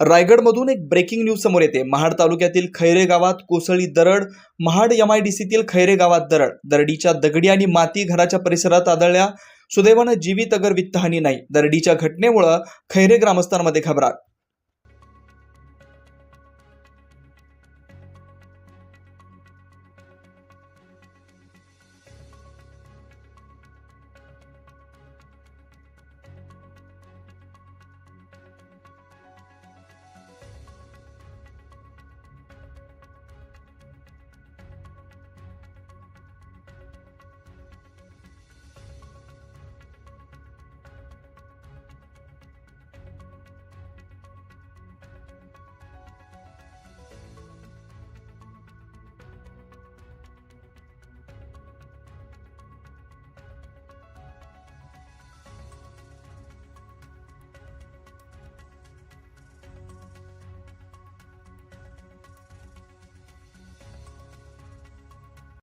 रायगडमधून एक breaking news समोर येते. महाड तालुक्यातील खैरे गावात कोसळी दरड महाड एम आय डी सीतील खैरे गावात दरड. दरडीच्या दगडी आणि माती घराच्या परिसरात आदळल्या. सुदैवानं जीवित अगर वित्तहानी नाही. दरडीच्या घटनेमुळं खैरे ग्रामस्थांमध्ये घबराट